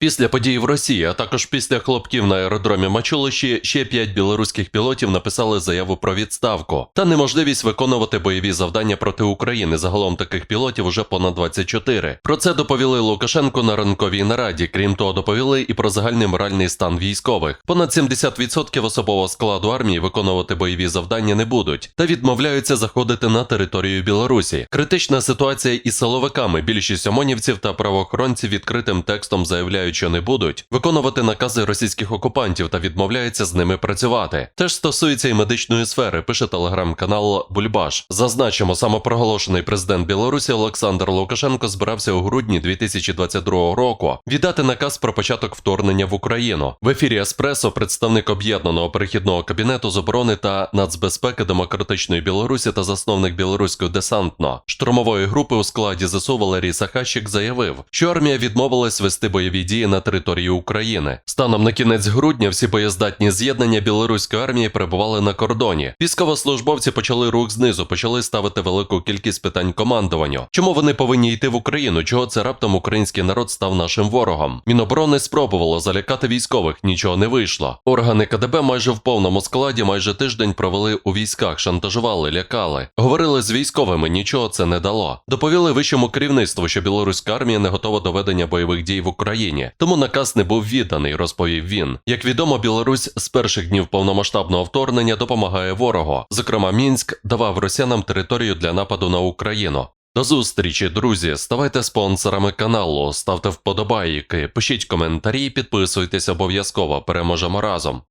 Після подій в Росії, а також після хлопків на аеродромі Мачулищі, ще п'ять білоруських пілотів написали заяву про відставку та неможливість виконувати бойові завдання проти України. Загалом таких пілотів уже понад 24. Про це доповіли Лукашенко на ранковій нараді. Крім того, доповіли і про загальний моральний стан військових. Понад 70% особового складу армії виконувати бойові завдання не будуть та відмовляються заходити на територію Білорусі. Критична ситуація із силовиками. Більшість омонівців та правоохоронців відкритим текстом заявляють, що не будуть виконувати накази російських окупантів та відмовляються з ними працювати. Теж стосується і медичної сфери. Пише телеграм-канал Бульбаш. Зазначимо, самопроголошений президент Білорусі Олександр Лукашенко збирався у грудні 2022 року віддати наказ про початок вторгнення в Україну. В ефірі Еспресо представник об'єднаного перехідного кабінету з оборони та нацбезпеки демократичної Білорусі та засновник білоруської десантно-штурмової групи у складі ЗСУ Валерій Сахащик заявив, що армія відмовилась вести бойові дії на території України. Станом на кінець грудня всі боєздатні з'єднання білоруської армії перебували на кордоні. Військовослужбовці почали рух знизу, почали ставити велику кількість питань командуванню. Чому вони повинні йти в Україну? Чого це раптом український народ став нашим ворогом? Міноборони спробувало залякати військових, нічого не вийшло. Органи КДБ майже в повному складі майже тиждень провели у військах, шантажували, лякали. Говорили з військовими, нічого це не дало. Доповіли вищому керівництву, що білоруська армія не готова до ведення бойових дій в Тому наказ не був відданий, розповів він. Як відомо, Білорусь з перших днів повномасштабного вторгнення допомагає ворогу. Зокрема, Мінськ давав росіянам територію для нападу на Україну. До зустрічі, друзі. Ставайте спонсорами каналу, ставте вподобайки, пишіть коментарі, підписуйтесь обов'язково. Переможемо разом.